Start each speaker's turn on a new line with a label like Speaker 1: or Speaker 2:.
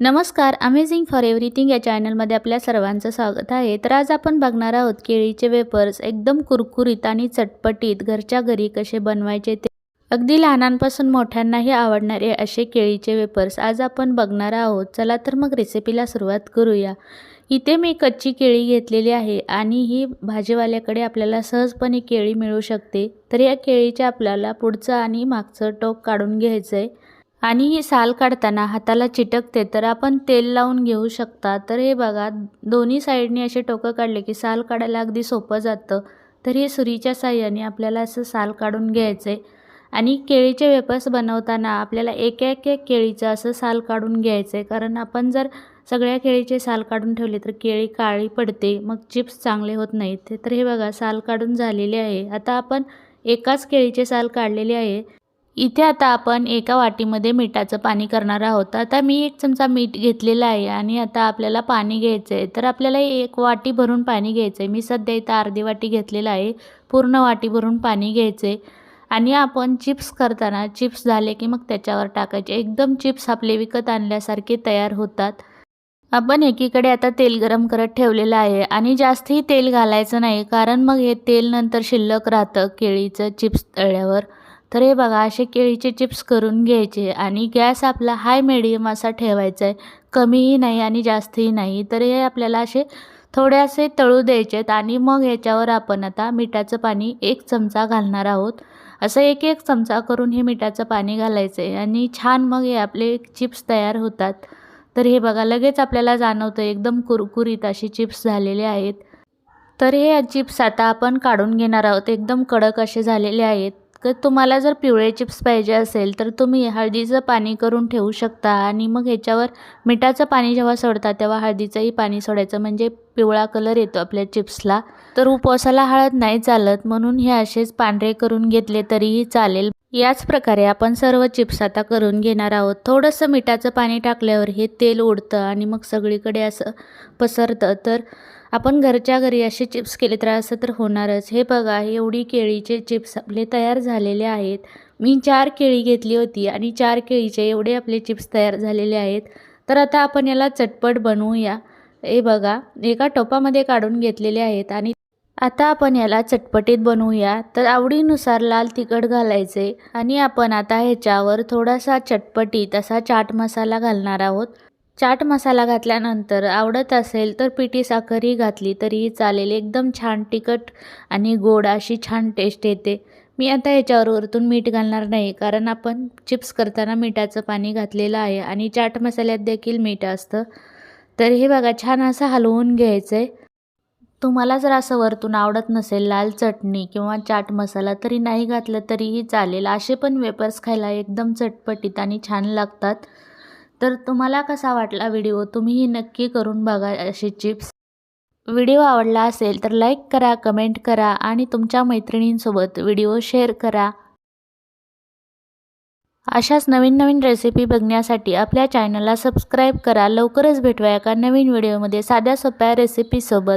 Speaker 1: नमस्कार amazing for everything या चॅनलमध्ये आपल्या सर्वांचं स्वागत आहे. तर आज आपण बघणार आहोत केळीचे वेपर्स एकदम कुरकुरीत आणि चटपटीत घरच्या घरी कसे बनवायचे ते. अगदी लहानांपासून मोठ्यांनाही आवडणारे असे केळीचे वेपर्स आज आपण बघणार आहोत. चला तर मग रेसिपीला सुरुवात करूया. इथे मी कच्ची केळी घेतलेली आहे आणि ही भाजीवाल्याकडे आपल्याला सहजपणे केळी मिळू शकते. तर या केळीचे आपल्याला पुढचं आणि मागचं टोक काढून घ्यायचं आहे आणि ही साल काढताना हाताला चिटकते तर आपण तेल लावून घेऊ शकता. तर हे बघा दोन्ही साईडने असे टोकं काढले की साल काढायला अगदी सोपं जातं. तर हे सुरीच्या साह्याने आपल्याला असं साल काढून घ्यायचं आहे आणि केळीचे वेपर्स बनवताना आपल्याला एक एक एक केळीचं असं साल काढून घ्यायचं आहे कारण आपण जर सगळ्या केळीचे साल काढून ठेवले तर केळी काळी पडते मग चिप्स चांगले होत नाहीत. तर हे बघा साल काढून झालेले आहे. आता आपण एकाच केळीचे साल काढलेले आहे. इथे आता आपण एका वाटीमध्ये मिठाचं पाणी करणार आहोत. आता मी एक चमचा मीठ घेतलेलं आहे आणि आता आपल्याला पाणी घ्यायचं आहे. तर आपल्याला एक वाटी भरून पाणी घ्यायचं आहे. मी सध्या इथं अर्धी वाटी घेतलेलं आहे. पूर्ण वाटी भरून पाणी घ्यायचं आहे. आणि आपण चिप्स करताना चिप्स झाले की मग त्याच्यावर टाकायचे. एकदम चिप्स आपले विकत आणल्यासारखे तयार होतात. आपण एकीकडे आता तेल गरम करत ठेवलेलं आहे आणि जास्तही तेल घालायचं नाही कारण मग हे तेल नंतर शिल्लक राहतं केळीचं चिप्स तळल्यावर. तर हे बघा असे केळीचे चिप्स करून घ्यायचे आणि गॅस आपला हाय मिडियम असा ठेवायचा आहे. कमीही नाही आणि जास्तही नाही. तर हे आपल्याला असे थोडेसे तळू द्यायचे आहेत आणि मग याच्यावर आपण आता मिठाचं पाणी एक चमचा घालणार आहोत. असं एक एक चमचा करून हे मिठाचं पाणी घालायचं आहे आणि छान मग हे आपले चिप्स तयार होतात. तर हे बघा लगेच आपल्याला जाणवतं एकदम कुरकुरीत अशी चिप्स झालेले आहेत. तर हे चिप्स आता आपण काढून घेणार आहोत. एकदम कडक असे झालेले आहेत. तर तुम्हाला जर पिवळे चिप्स पाहिजे असेल तर तुम्ही हळदीचं पाणी करून ठेवू शकता आणि मग ह्याच्यावर मिठाचं पाणी जेव्हा सोडता तेव्हा हळदीचंही पाणी सोडायचं. म्हणजे पिवळा कलर येतो आपल्या चिप्सला. तर उपवासाला हळद नाही चालत म्हणून हे असेच पांढरे करून घेतले तरीही चालेल. याच प्रकारे आपण सर्व चिप्स आता करून घेणार आहोत. थोडंसं मिठाचं पाणी टाकल्यावर हे तेल उडतं आणि मग सगळीकडे असं पसरतं. तर आपण घरच्या घरी असे चिप्स केले तर असं तर होणारच. हे बघा एवढी केळीचे चिप्स आपले तयार झालेले आहेत. मी चार केळी घेतली होती आणि चार केळीचे एवढे आपले चिप्स तयार झालेले आहेत. तर आता आपण याला चटपट बनवूया. हे बघा एका टोपामध्ये काढून घेतलेले आहेत आणि आता आपण याला चटपटीत बनवूया. तर आवडीनुसार लाल तिखट घालायचे आणि आपण आता ह्याच्यावर थोडासा चटपटीत असा चाट मसाला घालणार आहोत. चाट मसाला घातल्यानंतर आवडत असेल तर पिठी साखरही घातली तरीही चालेल. एकदम छान तिखट आणि गोड अशी छान टेस्ट येते. मी आता याच्यावर वरतून मीठ घालणार नाही कारण आपण चिप्स करताना मिठाचं पाणी घातलेलं आहे आणि चाट मसाल्यात देखील मीठ असतं. तर हे बघा छान असं हलवून घ्यायचं आहे तुम्हाला जर असं वरतून आवडत नसेल लाल चटणी किंवा चाट मसाला तरी नाही घातलं तरीही चालेल. असे पण वेपर्स खायला एकदम चटपटीत आणि छान लागतात. तर तुम्हाला कसा वाटला व्हिडिओ? तुम्हीही नक्की करून बघा असे चिप्स. व्हिडिओ आवडला असेल तर लाईक करा कमेंट करा आणि तुमच्या मैत्रिणींसोबत व्हिडिओ शेअर करा. अशाच नवीन नवीन रेसिपी बघण्यासाठी आपल्या चॅनलला सबस्क्राईब करा. लवकरच भेटूया एका नवीन व्हिडिओमध्ये साध्या सोप्या रेसिपीसोबत.